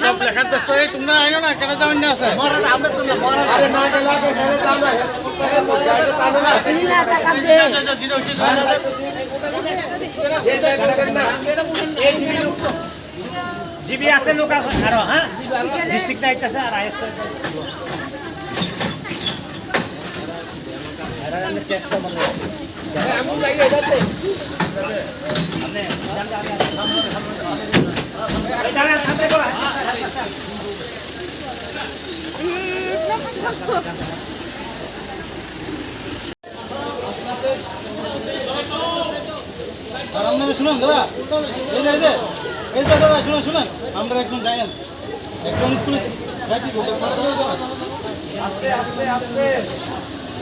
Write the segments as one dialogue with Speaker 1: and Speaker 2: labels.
Speaker 1: সব লেখার ব্যস্ত এই তোমরা আইও না কেন যাও না আছে
Speaker 2: জিবি আছে লোক আছে, আরও হ্যাঁ? ডিস্ট্রিক্ট না আইতাছে আর আইএস
Speaker 1: আর আপনারা শুনুন দাদা এই এই যে দাদা শুনুন শুনুন আমরা একজন যাইন একজন স্কুলে আস্তে আস্তে আস্তে।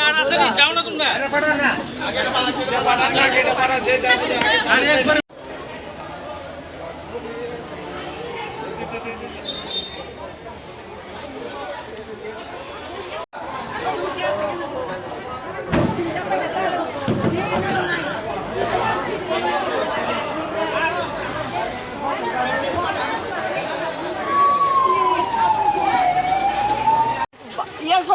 Speaker 1: আর
Speaker 3: আছে
Speaker 1: নি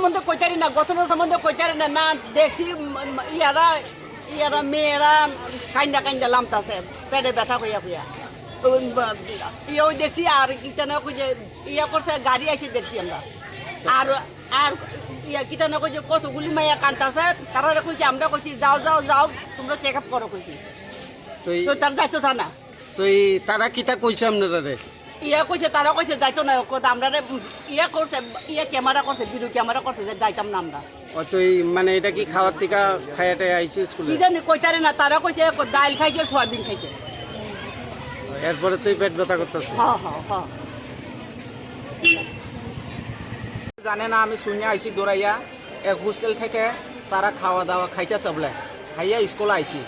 Speaker 4: সম্বন্ধে কইতারি না গঠনের সম্বন্ধে কইতারি না না দেখছি ইয়ারা ইয়ারা মেয়েরা কান্দা কান্দা লামতাছে পেটে ব্যথা হইয়া হইয়া ইয়েও দেখছি আর কিতানা কইছে ইয়া করছে গাড়ি আইছে দেখছি আমরা। আর আর ইয়া কিতানা কইছে কতগুলি মাইয়া কান্তাছে তারা কইছে আমরা কইছি যাও যাও যাও তোমরা চেক আপ করো কইছি।
Speaker 5: তো
Speaker 4: তার যাইতো থানা
Speaker 5: তো তারা কিতা কইছে আপনারা রে?
Speaker 4: ইয়া কইছে তারা কইছে যাইতো না আমরা ইয়া করছে ইয়া ক্যামেরা করছে ভিডিও ক্যামেরা করছে যে যাইতাম না আমরা।
Speaker 5: ও তো এই মানে এটা কি খাওয়ার টিকা খাইয়াটে আইছে স্কুলে?
Speaker 4: কি জানি কইতারে না তারা কইছে ডাইল খাইছে সয়াবিন খাইছে।
Speaker 5: এরপরে তুই পেট ব্যথা করতেছে?
Speaker 4: হ হ হ।
Speaker 6: জানে না আমি শুনে আইছি দৌড়াইয়া এক হোস্টেল থেকে তারা খাওয়া দাওয়া খাইতেছে বলে। খাইয়া স্কুল আইছি।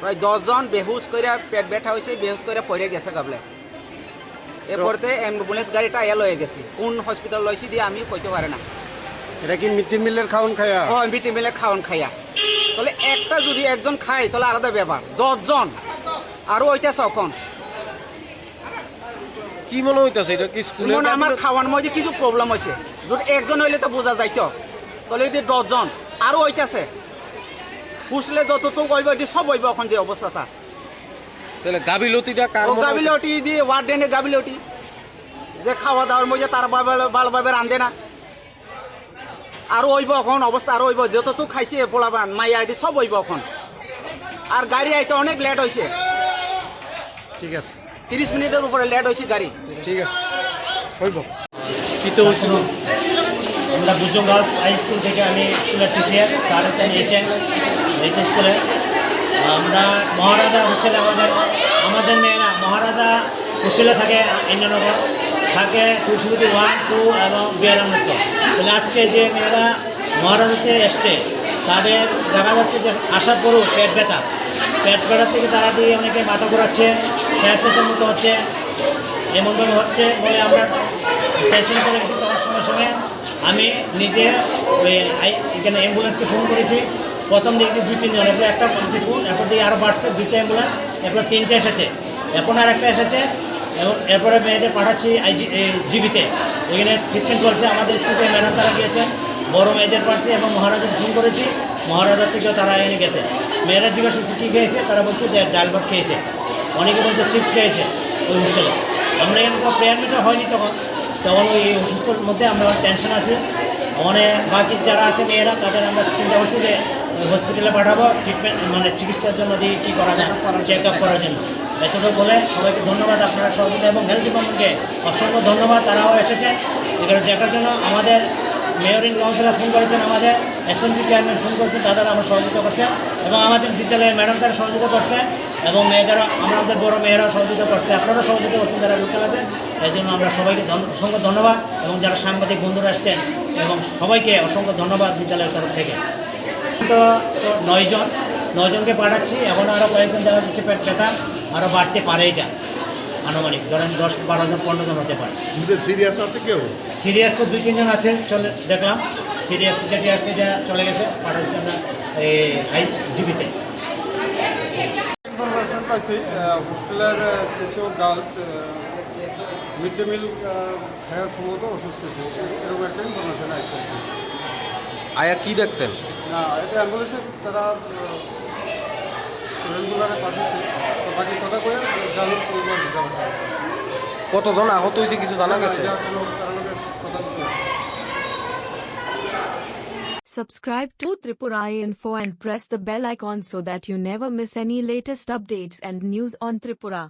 Speaker 6: প্রায় দশজন বেহুশ করে পেট ব্যথা হয়েছে বেহুশ করে পড়ে গেছে গাবলে এরপরতে অ্যাম্বুলেন্স গাড়িটা আয়া লয়ে গেছে। কোন হসপিটাল লইছি দিয়ে আমি কইতে পারে না।
Speaker 5: এটা কি মিড ডে মিলের খাওয়ান খাইয়া
Speaker 6: ও বিটি মিলে খাওয়ান খাইয়া তাহলে একটা যদি একজন খায় তাহলে আলাদা ব্যাপার। দশজন। আরও ওইটাছে এখন
Speaker 7: কি মনে হইতাছে এটা কি স্কুলের
Speaker 6: মনে আমার খাওয়ার মধ্যে কিছু প্রবলেম হয়েছে। যদি একজন হইলে তো বোঝা যাইতো তাহলে যদি দশজন। আরও হইতাছে পুষলে যতটুকু হইব এটি সব হইব এখন যে অবস্থাটা।
Speaker 7: তাহলে গাবিলতিটা কার
Speaker 6: ও গাবিলটি দিয়ে ওয়ার্ডেনে গাবিলটি যে খাওয়া দাওয়ার মধ্যে তার ভালো- ভালোভাবে রান্ধে না। আরও হইব এখন অবস্থা আরও হইব যতটুকু খাইছে পোলাবান মাই আইডি সব হইব এখন। আর গাড়ি আইতে অনেক লেট হয়েছে
Speaker 5: ঠিক আছে।
Speaker 6: তিরিশ মিনিটের উপরে লেট হয়েছে গাড়ি।
Speaker 5: ঠিক আছে। হইব।
Speaker 2: আমরা বুজং গার্লস হাই স্কুল থেকে আমি স্কুলের টিচার স্যার এসেছেন এই স্কুলে আমরা মহারাজা হোস্টেলে আমাদের আমাদের মেয়েরা মহারাজা হোস্টেলে থাকে ইন্দ্রনগর, থাকে তুলসীবতী ওয়ান, টু এবং বিয়ারামৃত তাহলে আজকে যে মেয়েরা মহারাজাতে এসছে, তাদের দেখা যাচ্ছে যে আসার পরেও পেট ব্যথা। পেট ব্যথা থেকে তারা দিয়ে অনেকে মাথা ঘোরাচ্ছে স্যাঁচের মতো হচ্ছে, এমনভাবে হচ্ছে বলে আমরা টেনশন করে গেছি তখন সঙ্গে সঙ্গে আমি নিজে ওই এখানে অ্যাম্বুলেন্সকে ফোন করেছি। প্রথম দেখছি দুই তিনজন এরপর একটা এরপর দিকে আরও বাড়ছে, দুইটা অ্যাম্বুলেন্স এরপর তিনটে এসেছে। এখন আর একটা এসেছে, এবং এরপরে মেয়েদের পাঠাচ্ছি আইজি জিবিতে। এখানে ট্রিটমেন্ট চলছে, আমাদের স্কুল ম্যাডাম তারা গিয়েছেন বড় মেয়েদের পাশে এবং মহারাজাকে ফোন করেছি, মহারাজার থেকেও তারা এনে গেছে। মেয়েরা জিজ্ঞাসা করছে, কী খেয়েছে? তারা বলছে যে ডাল ভাত খেয়েছে। অনেকে বলছে চিপস খেয়েছে ওই হোস্টেলে আমরা এখানে কোনো প্রেয়ার মিটও হয়নি তখন। তখন ওই অসুস্থর মধ্যে আমরা টেনশন আছি। অনেক বাকি যারা আছে মেয়েরা, তাদের আমরা চিন্তা করছি যে হসপিটালে পাঠাবো ট্রিটমেন্ট মানে চিকিৎসার জন্য দিয়ে কী করা যায় চেক আপ করার জন্য। এতটুকু বলে সবাইকে ধন্যবাদ আপনারা সহযোগিতা এবং হেলথ ডিপার্টমেন্টকে অসংখ্য ধন্যবাদ, তারাও এসেছে। এখানে দেখার জন্য আমাদের মেয়র কাউন্সিলর ফোন করেছেন, আমাদের এসএমসি চেয়ারম্যান ফোন করেছেন, তাদের আমরা সহযোগিতা করছে। এবং আমাদের বিদ্যালয়ের ম্যাডাম তারা সহযোগিতা করছে, এবং মেয়েদেরও আমাদের বড় মেয়েরাও সহযোগিতা করছে। আপনারাও সহযোগিতা করছেন, যারা লোকাল আছেন এই জন্য আমরা সবাইকে অসংখ্য ধন্যবাদ। এবং যারা সাংবাদিক বন্ধুরা আসছেন এবং সবাইকে অসংখ্য ধন্যবাদ বিদ্যালয়ের তরফ থেকে। তো তো নয়জন নয়জনকে পাঠাচ্ছি। এখন আরও কয়েকজন দেখা যাচ্ছে পেট ব্যথা আরও বাড়তে পারে এটা আনুমানিক। ধরেন দশ বারো জন পনেরো জন হতে পারে।
Speaker 8: সিরিয়াস আছে কেউ?
Speaker 2: সিরিয়াস তো দুই তিনজন আছে চলে দেখলাম। সিরিয়াস যেটি আসছে যা চলে গেছে পাঠাচ্ছি আমরা এই জিবিতে
Speaker 9: ইনফরমেশন পাইছি হোস্টেলের কিছু গার্লস মিড ডে মিল খাওয়ার সম্ভবত অসুস্থ ছিল। এরকম একটা ইনফরমেশন আছে
Speaker 7: আয়া কি দেখছেন?
Speaker 9: না এটা অ্যাম্বুলেন্সে তারা স্টুডেন্টগুলোকে পাঠিয়েছে তো বাকি কথা কয়ে জানুক
Speaker 7: কতজন আহত হয়েছে কিছু জানা গেছে
Speaker 9: কোনো কারণে কথা বলতে
Speaker 10: Subscribe to Tripura Info and press the bell icon so that you never miss any latest updates and news on Tripura.